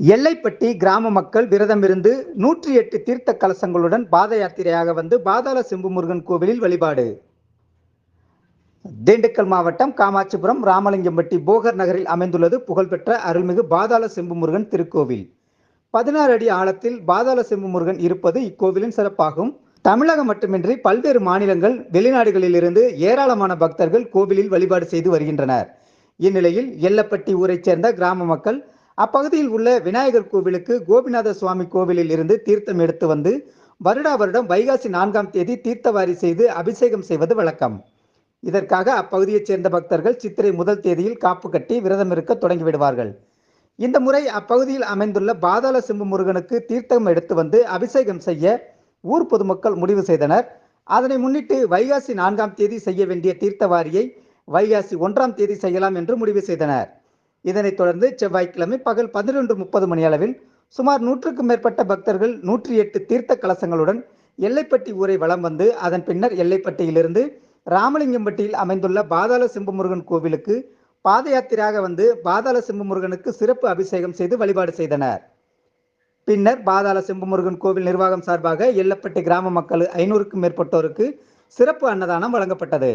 எல்லைப்பட்டி கிராம மக்கள் விரதமிருந்து நூற்றி எட்டு தீர்த்த கலசங்களுடன் பாத யாத்திரையாக வந்து பாதாள செம்புமுருகன் கோவிலில் வழிபாடு. திண்டுக்கல் மாவட்டம் காமாட்சிபுரம் ராமலிங்கம்பட்டி போகர் நகரில் அமைந்துள்ளது புகழ்பெற்ற அருள்மிகு பாதாள செம்பு முருகன் திருக்கோவில். பதினாறு அடி ஆழத்தில் பாதாள செம்புமுருகன் இருப்பது இக்கோவிலின் சிறப்பாகும். தமிழகம் மட்டுமின்றி பல்வேறு மாநிலங்கள் வெளிநாடுகளிலிருந்து ஏராளமான பக்தர்கள் கோவிலில் வழிபாடு செய்து வருகின்றனர். இந்நிலையில் எல்லப்பட்டி ஊரைச் சேர்ந்த கிராம மக்கள் அப்பகுதியில் உள்ள விநாயகர் கோவிலுக்கு கோபிநாத சுவாமி கோவிலில் இருந்து தீர்த்தம் எடுத்து வந்து வருடா வருடம் வைகாசி நான்காம் தேதி தீர்த்தவாரி செய்து அபிஷேகம் செய்வது வழக்கம். இதற்காக அப்பகுதியைச் சேர்ந்த பக்தர்கள் சித்திரை முதல் தேதியில் காப்பு கட்டி விரதம் இருக்க தொடங்கிவிடுவார்கள் இந்த முறை அப்பகுதியில் அமைந்துள்ள பாதாள சிம்பு முருகனுக்கு தீர்த்தம் எடுத்து வந்து அபிஷேகம் செய்ய ஊர் பொதுமக்கள் முடிவு செய்தனர். அதனை முன்னிட்டு வைகாசி நான்காம் தேதி செய்ய வேண்டிய தீர்த்தவாரியை வைகாசி ஒன்றாம் தேதி செய்யலாம் என்று முடிவு செய்தனர். இதனைத் தொடர்ந்து செவ்வாய்க்கிழமை பகல் பதினொன்று முப்பது மணி அளவில் சுமார் நூற்றுக்கும் மேற்பட்ட பக்தர்கள் நூற்றி எட்டு தீர்த்த கலசங்களுடன் எல்லைப்பட்டி ஊரை வலம் வந்து அதன் பின்னர் எல்லைப்பட்டியிலிருந்து ராமலிங்கம்பட்டியில் அமைந்துள்ள பாதாள சிம்பு முருகன் கோவிலுக்கு பாத யாத்திரையாக வந்து பாதாள சிம்பு முருகனுக்கு சிறப்பு அபிஷேகம் செய்து வழிபாடு செய்தனர். பின்னர் பாதாள சிம்பு முருகன் கோவில் நிர்வாகம் சார்பாக எல்லப்பட்டி கிராம மக்கள் ஐநூறுக்கும் மேற்பட்டோருக்கு சிறப்பு அன்னதானம் வழங்கப்பட்டது.